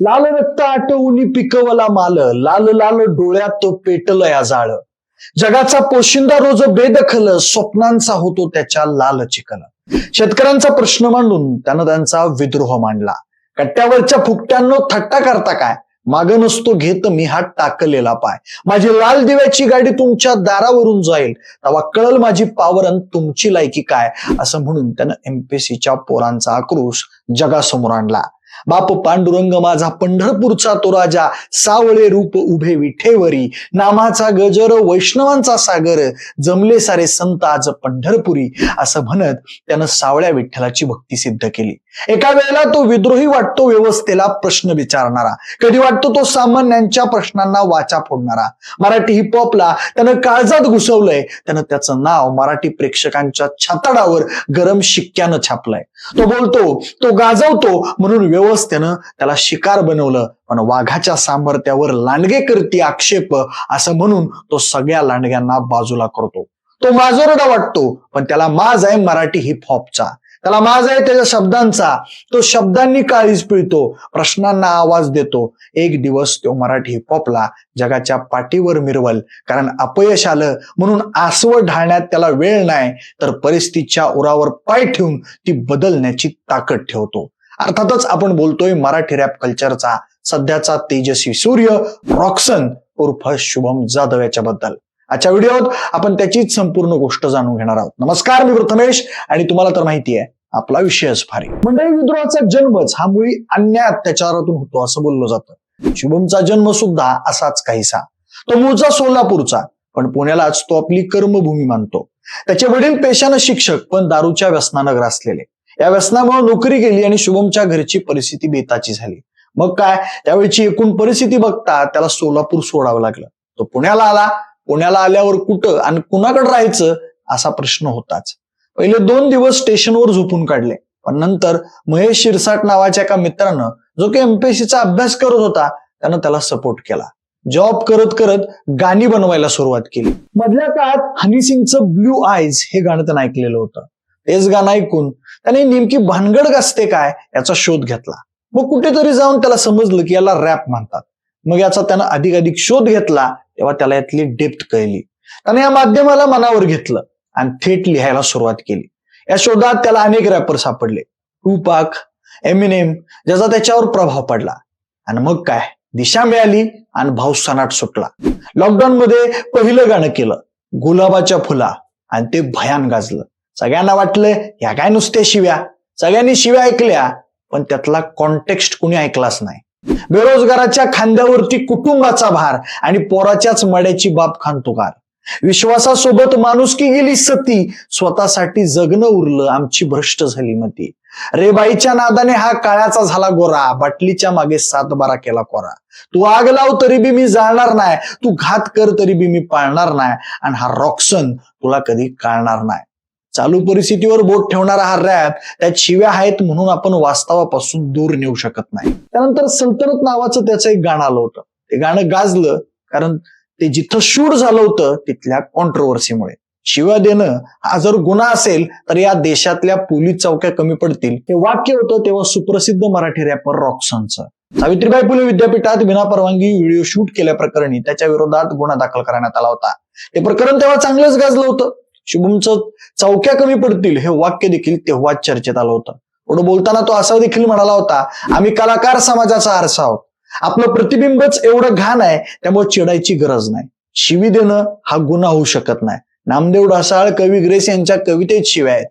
लाल रक्त आटवून पिकवला माल. लाल लाल डोळ्यात पेटल या जाळ. जगाचा पोशिंदा रोज बेदखल. स्वप्नांचा होतो त्याच्या लाल चिकल शेतकऱ्यांचा प्रश्न मांडून त्यानं त्यांचा विद्रोह मांडला. कट्ट्यावरच्या फुकट्यांनो थट्टा करता काय? माग नसतो घेत मी हा टाकलेला पाय. माझी लाल दिव्याची गाडी तुमच्या दारावरून जाईल. तेव्हा कळल माझी पावर आणि तुमची लायकी काय? असं म्हणून त्यानं एमपीसीच्या पोरांचा आक्रोश जगासमोर आणला. बाप पांडुरंग माझा पंढरपूरचा तो राजा सावळे रूप उभे विठेवरी. नामाचा गजर वैष्णवांचा सागर जमले सारे संत आज पंढरपुरी. असं म्हणत त्यानं सावळ्या विठ्ठलाची भक्ती सिद्ध केली. एका वेळेला तो विद्रोही वाटतो व्यवस्थेला प्रश्न विचारणारा. कधी वाटतो तो सामान्यांच्या प्रश्नांना वाचा फोडणारा? मराठी हिपहॉपला त्यानं काळजात घुसवलंय. त्यानं त्याचं नाव मराठी प्रेक्षकांच्या छाताडावर गरम शिक्क्यानं छापलंय. तो बोलतो तो गाजवतो म्हणून व्यवस्थेनं त्याला शिकार बनवलं. पण वाघाच्या सामर्थ्यावर लांडगे करती आक्षेप असं म्हणून तो सगळ्या लांडग्यांना बाजूला करतो. तो माजोरडा वाटतो पण त्याला माज आहे मराठी हिपहॉपचा त्याला माज आहे त्याच्या शब्दांचा. तो शब्दांनी काळीज पिळतो प्रश्नांना आवाज देतो. एक दिवस तो मराठी हिपहॉपला जगाच्या पाठीवर मिरवल कारण अपयश आलं म्हणून आसवं ढाळण्यात त्याला वेळ नाही तर परिस्थितीच्या उरावर पाय ठेवून ती बदलण्याची ताकद ठेवतो. अर्थातच आपण बोलतोय मराठी रॅप कल्चरचा. सध्याचा तेजस्वी सूर्य रॉक्सन उर्फ शुभम जाधव याच्याबद्दल. आजच्या व्हिडिओत आपण त्याचीच संपूर्ण गोष्ट जाणून घेणार आहोत. नमस्कार मी प्रथमेश आणि तुम्हाला तर माहिती आहे आपला विषयच भारी. मंडळी विद्रोहाचा जन्मच हा मुळी अन्याय अत्याचारातून होतो असं बोललं जातं. शुभमचा जन्म सुद्धा असाच काहीसा. तो मूळचा सोलापूरचा पण पुण्यालाच तो आपली कर्मभूमी मानतो. त्याचे वडील पेशानं शिक्षक पण दारूच्या व्यसनानं ग्रासलेले. या व्यसनामुळे नोकरी गेली आणि शुभमच्या घरची परिस्थिती बेताची झाली. मग काय? त्यावेळची एकूण परिस्थिती बघता त्याला सोलापूर सोडावं लागलं. तो पुण्याला आला पुण्याला आल्यावर कुठं आणि कुणाकडे राहायचं असा प्रश्न होताच. पहिले दोन दिवस स्टेशनवर झोपून काढले. पण नंतर महेश शिरसाट नावाच्या एका मित्रानं जो की एमपीएससीचा अभ्यास करत होता त्यानं त्याला सपोर्ट केला. जॉब करत करत गाणी बनवायला सुरुवात केली. मधल्या काळात हनी सिंगचं ब्ल्यू आयज हे गाणं त्यानं ऐकलेलं होतं. तेच गाणं ऐकून त्याने नेमकी भानगड गाजते काय याचा शोध घेतला. मग कुठेतरी जाऊन त्याला समजलं की याला रॅप म्हणतात. मग याचा त्यानं अधिक अधिक शोध घेतला तेव्हा त्याला यातली डेप्थ कळली. त्याने या माध्यमाला मनावर घेतलं आणि थेट लिहायला सुरुवात केली. या शोधात त्याला अनेक रॅपर सापडले. टूपाक एमिनेम ज्याचा त्याच्यावर प्रभाव पडला. आणि मग काय? दिशा मिळाली आणि भाऊ सनाट सुटला. लॉकडाऊन मध्ये पहिलं गाणं केलं. गुलाबाच्या फुला. आणि ते भयान गाजलं. सगळ्यांना वाटलं ह्या काय नुसत्या शिव्या? सगळ्यांनी शिव्या ऐकल्या पण त्यातला कॉन्टेक्स्ट कुणी ऐकलाच नाही. बेरोजगाराच्या खांद्यावरती कुटुंबाचा भार आणि पोराच्याच मड्याची बाप खांतोकार विश्वासासोबत माणुसकी गेली सती स्वतःसाठी जगणं उरलं आमची भ्रष्ट झाली मती. रेबाईच्या नादाने हा काळ्याचा झाला गोरा बाटलीच्या मागे सात बारा केला कोरा. तू आग लाव तरी बी मी जाळणार नाही तू घात कर तरी बी मी पाळणार नाही आणि हा रॉक्सन तुला कधी काळणार नाही. चालू परिस्थितीवर बोट ठेवणारा हा रॅप त्यात शिव्या आहेत म्हणून आपण वास्तवापासून दूर नेऊ शकत नाही. त्यानंतर सल्तनत नावाचं त्याचं एक गाणं आलं होतं. ते गाणं गाजलं कारण ते जिथं शूट झालं होतं तिथल्या कॉन्ट्रोवर्सीमुळे शिव्या देणं हा जर गुन्हा असेल तर या देशातल्या पोलीस चौक्या कमी पडतील. हे वाक्य होतं तेव्हा सुप्रसिद्ध मराठी रॅपर रॉक्सनचं सावित्रीबाई फुले विद्यापीठात विनापरवानगी व्हिडिओ शूट केल्याप्रकरणी त्याच्या विरोधात गुन्हा दाखल करण्यात आला होता. हे प्रकरण तेव्हा चांगलंच गाजलं होतं. शुभमचं चौक्या कमी पडतील हे वाक्य देखील तेव्हाच चर्चेत आलं होतं. पुढे बोलताना तो असा देखील म्हणाला होता आम्ही कलाकार समाजाचा आरसा आहोत. आपलं प्रतिबिंबच एवढं घाण आहे त्यामुळे चिडायची गरज नाही. शिवी देणं हा गुन्हा होऊ शकत नाही. नामदेव ढासाळ कवी ग्रेस यांच्या कवितेत शिव्या आहेत.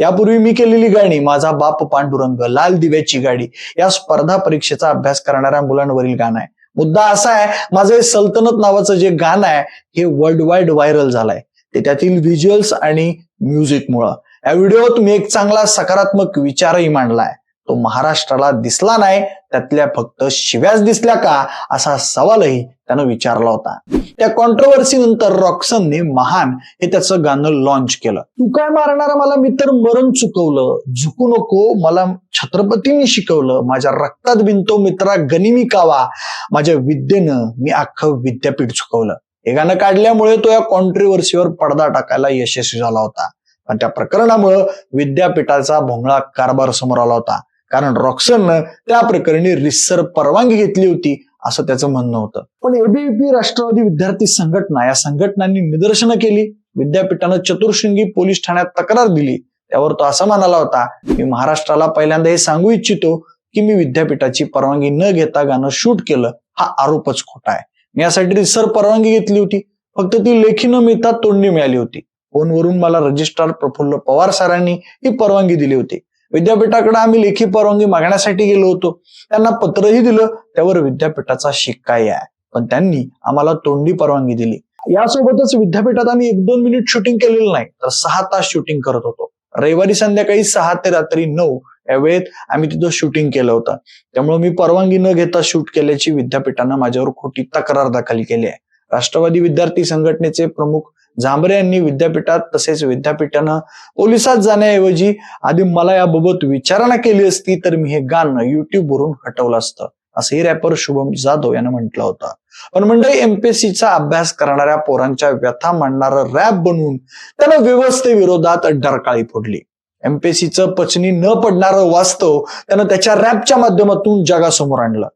यापूर्वी मी केलेली गाणी माझा बाप पांडुरंग लाल दिव्याची गाडी या स्पर्धा परीक्षेचा अभ्यास करणाऱ्या मुलांवरील गाणं आहे. मुद्दा असा आहे माझं हे सल्तनत नावाचं जे गाणं आहे हे वर्ल्ड वाईड व्हायरल झालंय. ते त्यातील व्हिज्युअल्स आणि म्युझिकमुळं या व्हिडिओत मी एक चांगला सकारात्मक विचारही मांडलाय. तो महाराष्ट्राला दिसला नाही त्यातल्या फक्त शिव्याच दिसल्या का असा सवालही त्यानं विचारला होता. त्या कॉन्ट्रोवर्सी नंतर रॉक्सनने महान हे त्याचं गाणं लॉन्च केलं. तू काय मारणारा मला? मी तर मरण चुकवलं. झुकू नको. मला छत्रपतींनी शिकवलं. माझ्या रक्तात बिनतो मित्रा गनिमी कावा. माझ्या विद्येनं मी अख्खं विद्यापीठ चुकवलं हे गाणं काढल्यामुळे तो या कॉन्ट्रोवर्सीवर पडदा टाकायला यशस्वी झाला होता. पण त्या प्रकरणामुळं विद्यापीठाचा भोंगळा कारभार समोर आला होता. कारण रॉक्सननं त्या प्रकरणी रिसर परवानगी घेतली होती असं त्याचं म्हणणं होतं. पण एबीव्हीपी राष्ट्रवादी विद्यार्थी संघटना या संघटनांनी निदर्शनं केली. विद्यापीठानं चतुर्शृंगी पोलीस ठाण्यात तक्रार दिली. त्यावर तो असं म्हणाला होता मी महाराष्ट्राला पहिल्यांदा हे सांगू इच्छितो की मी विद्यापीठाची परवानगी न घेता गाणं शूट केलं. हा आरोपच खोटा आहे. यासाठी रिसर परवानगी घेतली होती. फक्त ती लेखी न मिळता तोंडी मिळाली होती. फोनवरून मला रजिस्ट्रार प्रफुल्ल पवार सरांनी ही परवानगी दिली होती. विद्यापीठाकडे आम्ही लेखी परवानगी मागण्यासाठी गेलो होतो. त्यांना पत्रही दिलं त्यावर विद्यापीठाचा शिक्काही आहे. पण त्यांनी आम्हाला तोंडी परवानगी दिली. यासोबतच विद्यापीठात आम्ही एक दोन मिनिट शूटिंग केलेलं नाही तर सहा तास शूटिंग करत होतो. रविवारी संध्याकाळी सहा ते रात्री नऊ या वेळेत आम्ही तिथं शूटिंग केलं होतं. त्यामुळे मी परवानगी न घेता शूट केल्याची विद्यापीठानं माझ्यावर खोटी तक्रार दाखल केली आहे. राष्ट्रवादी विद्यार्थी संघटनेचे प्रमुख झांबरे यांनी विद्यापीठात तसेच विद्यापीठानं पोलिसात जाण्याऐवजी आधी मला याबाबत विचारणा केली असती तर मी हे गाणं युट्यूबवरून हटवलं असतं. असंही रॅपर शुभम जाधव यानं म्हटलं होतं. पण मंडळी एमपीएससीचा अभ्यास करणाऱ्या पोरांच्या व्यथा मांडणारं रॅप बनवून त्यानं व्यवस्थेविरोधात डरकाळी फोडली. एमपीएससीचं पचनी न पडणारं वास्तव त्यानं त्याच्या रॅपच्या माध्यमातून जगासमोर आणलं.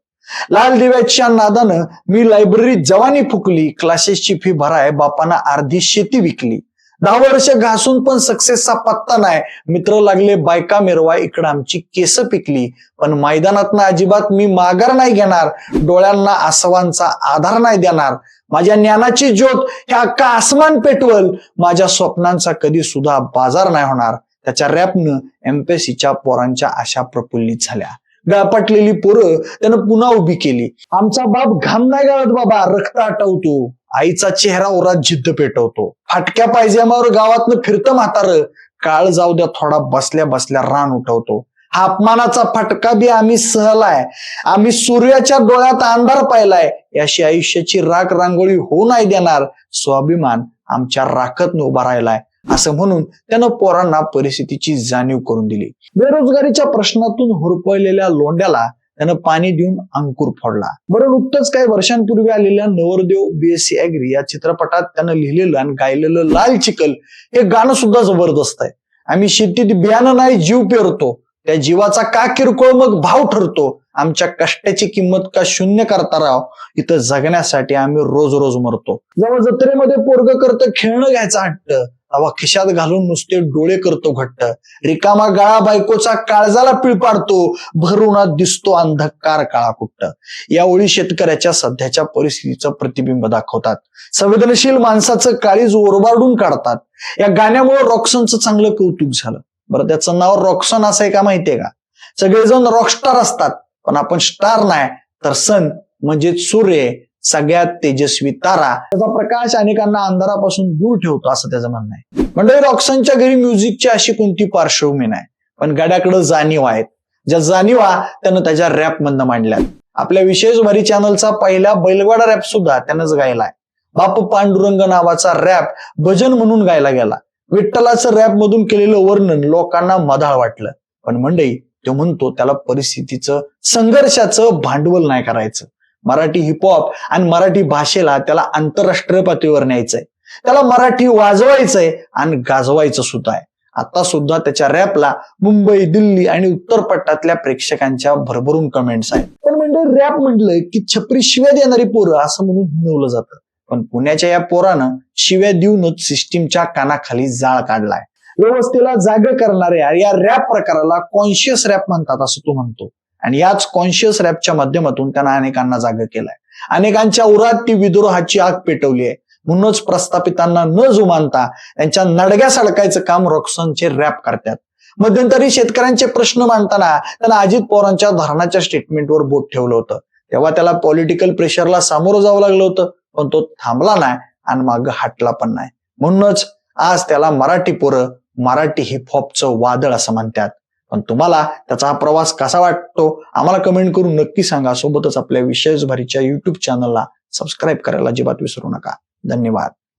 लाल दिव्याच्या नादानं मी लायब्ररीत जवानी फुकली क्लासेसची फी भराय बापानं अर्धी शेती विकली. दहा वर्ष घासून पण सक्सेसचा पत्ता नाही. मित्र लागले बायका मिरवा इकडं आमची केस पिकली. पण मैदानात अजिबात मी माघार नाही घेणार. डोळ्यांना आसवांचा आधार नाही देणार. माझ्या ज्ञानाची ज्योत ह्या अख्खा आसमान पेटवल. माझ्या स्वप्नांचा कधी सुद्धा बाजार नाही होणार. त्याच्या रॅपनं एमपीएससीच्या पोरांच्या आशा प्रफुल्लित झाल्या. गापाटलेली पोरं त्यानं पुन्हा उभी केली. आमचा बाप घाम नाही गाळत बाबा रक्त आटवतो. आईचा चेहरा ओरात जिद्द पेटवतो. फाटक्या पायजमावर गावातनं फिरतं म्हातार. काळ जाऊ द्या थोडा बसल्या बसल्या रान उठवतो. हा अपमानाचा फटका बी आम्ही सहलाय. आम्ही सूर्याच्या डोळ्यात अंधार पाहिलाय. याशी आयुष्याची राख रांगोळी होऊ नाही देणार. स्वाभिमान आमच्या राखत उभा राहिलाय. असं म्हणून त्यानं पोरांना परिस्थितीची जाणीव करून दिली. बेरोजगारीच्या प्रश्नातून होरपळलेल्या लोंड्याला त्यानं पाणी देऊन अंकुर फोडला. बरं नुकतंच काही वर्षांपूर्वी आलेल्या नवरदेव बीएससी अॅग्री या चित्रपटात त्यानं लिहिलेलं आणि गायलेलं लाल चिकल हे गाणं सुद्धा जबरदस्त आहे. आम्ही शेतीत बियाणं नाही जीव पेरतो. त्या जीवाचा का किरकोळ मग भाव ठरतो? आमच्या कष्टाची किंमत का शून्य करता राव? इथं जगण्यासाठी आम्ही रोज रोज मरतो. जेव्हा जत्रेमध्ये पोरग करतं खेळणं घ्यायचं हट्ट तेव्हा खिशात घालून नुसते डोळे करतो घट्ट. रिकामा गाळा बायकोचा काळजाला पिळपाडतो भरुणात दिसतो अंधकार काळा कुट्ट या ओळी शेतकऱ्याच्या सध्याच्या परिस्थितीचं प्रतिबिंब दाखवतात. संवेदनशील माणसाचं काळीज ओरबाडून काढतात. या गाण्यामुळे रॉक्सनचं चांगलं कौतुक झालं. बरं त्याचं नाव रॉक्सन असं आहे का माहितीये का? सगळेजण रॉकस्टार असतात पण आपण स्टार नाही तर सन म्हणजे सूर्य सगळ्यात तेजस्वी तारा. त्याचा प्रकाश अनेकांना अंधारापासून दूर ठेवतो असं त्याचं म्हणणं आहे. म्हणजे रॉक्सनच्या घरी म्युझिकची अशी कोणती पार्श्वभूमी नाही पण गड्याकडे जाणीव आहेत. ज्या जाणीवा त्यानं त्याच्या रॅप मधनं मांडल्यात. आपल्या विशेष भरी चॅनलचा पहिला बैलवाडा रॅप सुद्धा त्यानंच गायलाय. बाप पांडुरंग नावाचा रॅप भजन म्हणून गायला गेला. विठ्ठलाचं रॅप मधून केलेलं वर्णन लोकांना मधाळ वाटलं. पण मंडई तो म्हणतो त्याला परिस्थितीचं संघर्षाचं भांडवल नाही करायचं. मराठी हिपहॉप आणि मराठी भाषेला त्याला आंतरराष्ट्रीय पातळीवर न्यायचंय. त्याला मराठी वाजवायचंय आणि गाजवायचं सुद्धा आहे. आता सुद्धा त्याच्या रॅपला मुंबई दिल्ली आणि उत्तर पट्टातल्या प्रेक्षकांच्या भरभरून कमेंट्स आहेत. पण म्हणजे रॅप म्हटलं की छपरी शिव्या देणारी पोरं असं म्हणून हिनवलं जातं. पण पुण्याच्या या पोरानं शिव्या देऊनच सिस्टीमच्या कानाखाली जाळ काढलाय. व्यवस्थेला जाग करणाऱ्या या रॅप प्रकाराला कॉन्शियस रॅप म्हणतात असं तो म्हणतो. आणि याच कॉन्शियस रॅपच्या माध्यमातून त्यांना अनेकांना जाग केलाय. अनेकांच्या उरात ती विद्रोहाची आग पेटवली आहे. म्हणूनच प्रस्थापितांना न जुमानता त्यांच्या नडग्या सडकायचं काम रॉक्सनचे रॅप करतात. मध्यंतरी शेतकऱ्यांचे प्रश्न मांडताना त्यांना अजित पवारांच्या धरणाच्या स्टेटमेंटवर बोट ठेवलं होतं. तेव्हा त्याला पॉलिटिकल प्रेशरला सामोरं जावं लागलं होतं. पण तो थांबला नाही आणि माग हटला पण नाही. म्हणूनच आज त्याला मराठी पोरं मराठी हिपहॉपचं वादळ असं म्हणतात. पण तुम्हाला त्याचा हा प्रवास कसा वाटतो आम्हाला कमेंट करून नक्की सांगा. सोबतच आपल्या विशेष भरीच्या युट्यूब चॅनलला सबस्क्राईब करायला अजिबात विसरू नका. धन्यवाद.